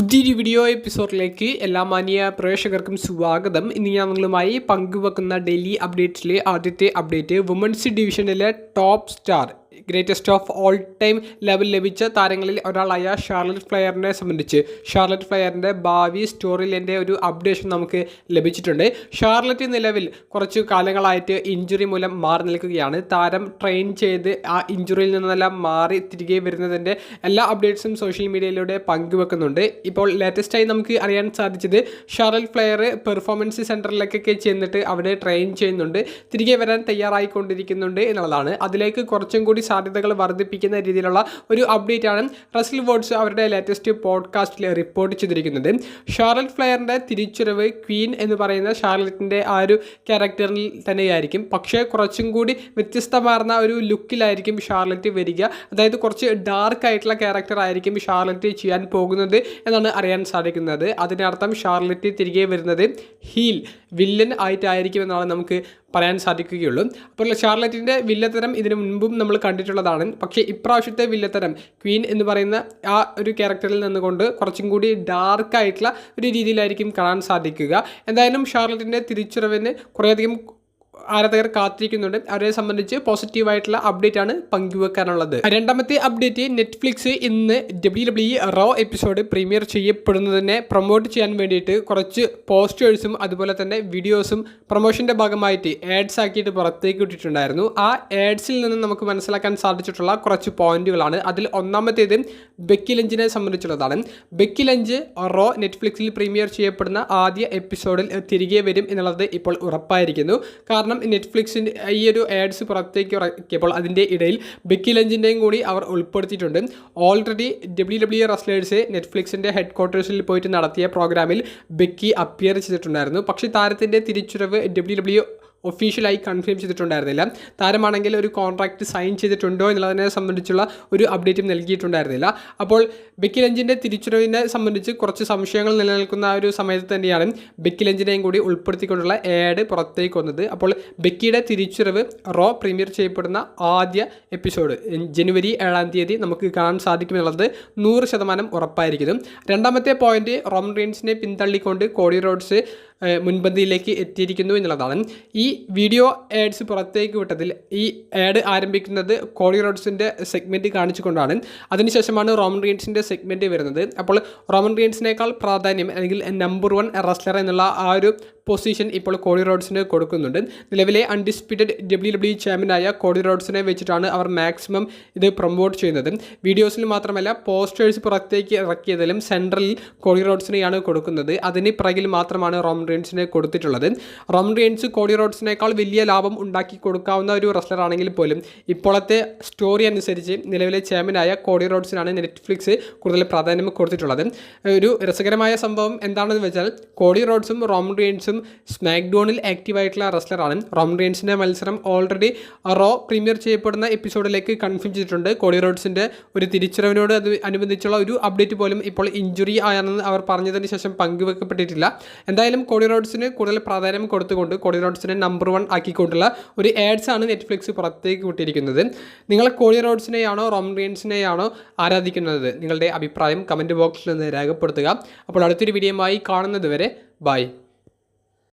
പുതിയൊരു വീഡിയോ എപ്പിസോഡിലേക്ക് എല്ലാ മാന്യ പ്രേക്ഷകർക്കും സ്വാഗതം. ഇന്ന് ഞാൻ നിങ്ങളുമായി പങ്കുവെക്കുന്ന ഡെയിലി അപ്ഡേറ്റ്സിലെ ആദ്യത്തെ അപ്ഡേറ്റ് വുമൻസ് ഡിവിഷനിലെ top star greatest of all time level ലഭിച്ച താരങ്ങളിൽ ഒരാളായ ഷാർലറ്റ് ഫ്ലെയറിനെ സംബന്ധിച്ച്. ഷാർലറ്റ് ഫ്ലെയറിന്റെ ഭാവി സ്റ്റോറിലിന്റെ ഒരു അപ്ഡേഷൻ നമുക്ക് ലഭിച്ചിട്ടുണ്ട്. ഷാർലറ്റ് നിലവിൽ കുറച്ച് കാലങ്ങളായിട്ട് ഇഞ്ചുറി മൂലം മാറി നിൽക്കുകയാണ്. താരം ട്രെയിൻ ചെയ്ത് ആ ഇഞ്ചുറിയിൽ നിന്നെല്ലാം മാറി തിരികെ വരുന്നതിന്റെ എല്ലാ അപ്ഡേറ്റ്സും സോഷ്യൽ മീഡിയയിലൂടെ പങ്കുവെക്കുന്നുണ്ട്. ഇപ്പോൾ ലേറ്റസ്റ്റായി നമുക്ക് അറിയാൻ സാധിച്ചത് ഷാർലറ്റ് ഫ്ലെയർ പെർഫോമൻസ് സെന്ററിലേക്കൊക്കെ ചെന്നിട്ട് അവിടെ ട്രെയിൻ ചെയ്യുന്നുണ്ട്. തിരികെ വരാൻ തയ്യാറായിക്കൊണ്ടിരിക്കുന്നുണ്ട് എന്നുള്ളതാണ്. അതിലേക്ക് കുറച്ചും കൂടി സാധ്യതകൾ വർദ്ധിപ്പിക്കുന്ന രീതിയിലുള്ള ഒരു അപ്ഡേറ്റ് ആണ് റസൽ വോഡ്സ് അവരുടെ ലേറ്റസ്റ്റ് പോഡ്കാസ്റ്റിൽ റിപ്പോർട്ട് ചെയ്തിരിക്കുന്നത്. ഷാർലറ്റ് ഫ്ലെയറിന്റെ തിരിച്ചുറിവ് ക്വീൻ എന്ന് പറയുന്ന ഷാർലറ്റിന്റെ ആ ഒരു ക്യാരക്ടറിൽ തന്നെയായിരിക്കും. പക്ഷേ കുറച്ചും കൂടി വ്യത്യസ്തമാർന്ന ഒരു ലുക്കിലായിരിക്കും ഷാർലറ്റ് വരിക. അതായത് കുറച്ച് ഡാർക്ക് ആയിട്ടുള്ള ക്യാരക്ടർ ആയിരിക്കും ഷാർലറ്റ് ചെയ്യാൻ പോകുന്നത് എന്നാണ് അറിയാൻ സാധിക്കുന്നത്. അതിനർത്ഥം ഷാർലറ്റ് തിരികെ വരുന്നത് ഹീൽ വില്ലൻ ആയിട്ടായിരിക്കും എന്നാണ് നമുക്ക് പറയാൻ സാധിക്കുകയുള്ളൂ. അപ്പോൾ ഷാർലറ്റിന്റെ വില്ലത്തരം ഇതിനു മുൻപും നമ്മൾ കണ്ടിട്ടുള്ളതാണ്. പക്ഷേ ഇപ്രാവശ്യത്തെ വില്ലത്തരം ക്വീൻ എന്ന് പറയുന്ന ആ ഒരു ക്യാരക്ടറിൽ നിന്നുകൊണ്ട് കുറച്ചും കൂടി ഡാർക്ക് ആയിട്ടുള്ള ഒരു രീതിയിലായിരിക്കും കാണാൻ സാധിക്കുക. എന്തായാലും ഷാർലറ്റിന്റെ തിരിച്ചുറവിന് കുറേയധികം ആരാധകർ കാത്തിരിക്കുന്നുണ്ട്. അവരെ സംബന്ധിച്ച് പോസിറ്റീവായിട്ടുള്ള അപ്ഡേറ്റ് ആണ് പങ്കുവെക്കാനുള്ളത്. രണ്ടാമത്തെ അപ്ഡേറ്റ് നെറ്റ്ഫ്ലിക്സ് ഇന്ന് W W Raw episode premiere ചെയ്യപ്പെടുന്നതിനെ promote ചെയ്യാൻ വേണ്ടിയിട്ട് കുറച്ച് പോസ്റ്റേഴ്സും അതുപോലെ തന്നെ വീഡിയോസും പ്രൊമോഷന്റെ ഭാഗമായിട്ട് ആഡ്സ് ആക്കിയിട്ട് പുറത്തേക്ക് വിട്ടിട്ടുണ്ടായിരുന്നു ആ ആഡ്സിൽ നിന്ന് നമുക്ക് മനസ്സിലാക്കാൻ സാധിച്ചിട്ടുള്ള കുറച്ച് പോയിന്റുകളാണ്. അതിൽ ഒന്നാമത്തേത് ബെക്കി ലഞ്ചിനെ സംബന്ധിച്ചുള്ളതാണ്. ബെക്കി ലഞ്ച് റോ നെറ്റ്ഫ്ലിക്സിൽ പ്രീമിയർ ചെയ്യപ്പെടുന്ന ആദ്യ എപ്പിസോഡിൽ തിരികെ വരും എന്നുള്ളത് ഇപ്പോൾ ഉറപ്പായിരിക്കുന്നു. കാരണം നെറ്റ്ഫ്ലിക്സിന്റെ ഈ ഒരു ആഡ്സ് പുറത്തേക്ക് ഇറക്കിയപ്പോൾ അതിന്റെ ഇടയിൽ ബെക്കി ലഞ്ചിന്റെയും കൂടി അവർ ഉൾപ്പെടുത്തിയിട്ടുണ്ട്. ഓൾറെഡി ഡബ്ല്യു ഡബ്ല്യു റെസ്ലേഴ്സ് നെറ്റ്ഫ്ലിക്സിന്റെ ഹെഡ് ക്വാർട്ടേഴ്സിൽ പോയിട്ട് നടത്തിയ പ്രോഗ്രാമിൽ ബെക്കി അപ്പിയർ ചെയ്തിട്ടുണ്ടായിരുന്നു. പക്ഷേ താരത്തിന്റെ തിരിച്ചുവരവ് ഡബ്ല്യു ഡബ്ല്യു ഒഫീഷ്യലായി കൺഫേം ചെയ്തിട്ടുണ്ടായിരുന്നില്ല. താരമാണെങ്കിൽ ഒരു കോൺട്രാക്റ്റ് സൈൻ ചെയ്തിട്ടുണ്ടോ എന്നുള്ളതിനെ സംബന്ധിച്ചുള്ള ഒരു അപ്ഡേറ്റും നൽകിയിട്ടുണ്ടായിരുന്നില്ല. അപ്പോൾ ബെക്കി ലഞ്ചിന്റെ തിരിച്ചുവരവിനെ സംബന്ധിച്ച് കുറച്ച് സംശയങ്ങൾ നിലനിൽക്കുന്ന ആ ഒരു സമയത്ത് തന്നെയാണ് ബെക്കി ലഞ്ചിനെയും കൂടി ഉൾപ്പെടുത്തിക്കൊണ്ടുള്ള ഏഡ് പുറത്തേക്ക് വന്നത്. അപ്പോൾ ബെക്കിയുടെ തിരിച്ചുവരവ് റോ പ്രീമിയർ ചെയ്യപ്പെടുന്ന ആദ്യ എപ്പിസോഡ് ജനുവരി ഏഴാം തീയതി നമുക്ക് കാണാൻ സാധിക്കുമെന്നുള്ളത് നൂറ് ശതമാനം ഉറപ്പായിരിക്കുന്നു. രണ്ടാമത്തെ പോയിന്റ് റോം റീൻസിനെ പിന്തള്ളിക്കൊണ്ട് കോടി റോഡ്സ് മുൻപന്തിയിലേക്ക് എത്തിയിരിക്കുന്നു എന്നുള്ളതാണ്. ഈ വീഡിയോ ആഡ്സ് പുറത്തേക്ക് വിട്ടതിൽ ഈ ആഡ് ആരംഭിക്കുന്നത് കോളി റോഡ്സിന്റെ സെഗ്മെന്റ് കാണിച്ചുകൊണ്ടാണ്. അതിനുശേഷമാണ് റോമൻ റീൻസിന്റെ സെഗ്മെന്റ് വരുന്നത്. അപ്പോൾ റോമൻ റീൻസിനേക്കാൾ പ്രാധാന്യം അല്ലെങ്കിൽ നമ്പർ വൺ റെസ്ലർ എന്നുള്ള ആ ഒരു പൊസിഷൻ ഇപ്പോൾ കോളി റോഡ്സിന് കൊടുക്കുന്നുണ്ട്. നിലവിലെ അൺഡിസ്പ്യൂട്ടഡ് ഡബ്ല്യു ഡബ്ല്യു ചാമ്പ്യനായ കോളി റോഡ്സിനെ വെച്ചിട്ടാണ് അവർ മാക്സിമം ഇത് പ്രൊമോട്ട് ചെയ്യുന്നത്. വീഡിയോസിൽ മാത്രമല്ല പോസ്റ്റേഴ്സ് പുറത്തേക്ക് ഇറക്കിയതിലും സെൻട്രലിൽ കോളി റോഡ്സിനെയാണ് കൊടുക്കുന്നത്. അതിന് പിറകിൽ മാത്രമാണ് റോം റീൻസിനെ കൊടുത്തിട്ടുള്ളത്. റോം കോഡി റോഡ്സിനേക്കാൾ വലിയ ലാഭം ഉണ്ടാക്കി കൊടുക്കാവുന്ന ഒരു റെസ്ലർ ആണെങ്കിൽ പോലും ഇപ്പോഴത്തെ സ്റ്റോറി അനുസരിച്ച് നിലവിലെ ചെയർമാനായ കോഡി റോഡ്സിനാണ് നെറ്റ്ഫ്ലിക്സ് കൂടുതൽ പ്രാധാന്യം കൊടുത്തിട്ടുള്ളത്. ഒരു രസകരമായ സംഭവം എന്താണെന്ന് വെച്ചാൽ കോഡി റോഡ്സും റോം സ്മാക്ഡോണിൽ ആക്റ്റീവായിട്ടുള്ള റെസ്ലറാണ് റോം റീൻസിന്റെ മത്സരം ഓൾറെഡി റോ പ്രീമിയർ ചെയ്യപ്പെടുന്ന എപ്പിസോഡിലേക്ക് കൺഫേം ചെയ്തിട്ടുണ്ട്. കോഡി റോഡ്സിന്റെ ഒരു തിരിച്ചറിവിനോട് അത് അനുബന്ധിച്ചുള്ള ഒരു അപ്ഡേറ്റ് പോലും ഇപ്പോൾ ഇഞ്ചുറി ആണെന്ന് അവർ പറഞ്ഞതിന് ശേഷം പങ്കുവെക്കപ്പെട്ടിട്ടില്ല. എന്തായാലും കോടി റോഡ്സിന് കൂടുതൽ പ്രാധാന്യം കൊടുത്തുകൊണ്ട് കോടി റോഡ്സിനെ നമ്പർ വൺ ആക്കിക്കൊണ്ടുള്ള ഒരു ആഡ്സ് ആണ് നെറ്റ്ഫ്ലിക്സ് പുറത്തേക്ക് വിട്ടിരിക്കുന്നത്. നിങ്ങൾ കോടി റോഡ്സിനെയാണോ റോം റീൻസിനെയാണോ ആരാധിക്കുന്നത്? നിങ്ങളുടെ അഭിപ്രായം കമന്റ് ബോക്സിൽ നിന്ന് രേഖപ്പെടുത്തുക. അപ്പോൾ അടുത്തൊരു വീഡിയോയുമായി കാണുന്നത് വരെ ബൈ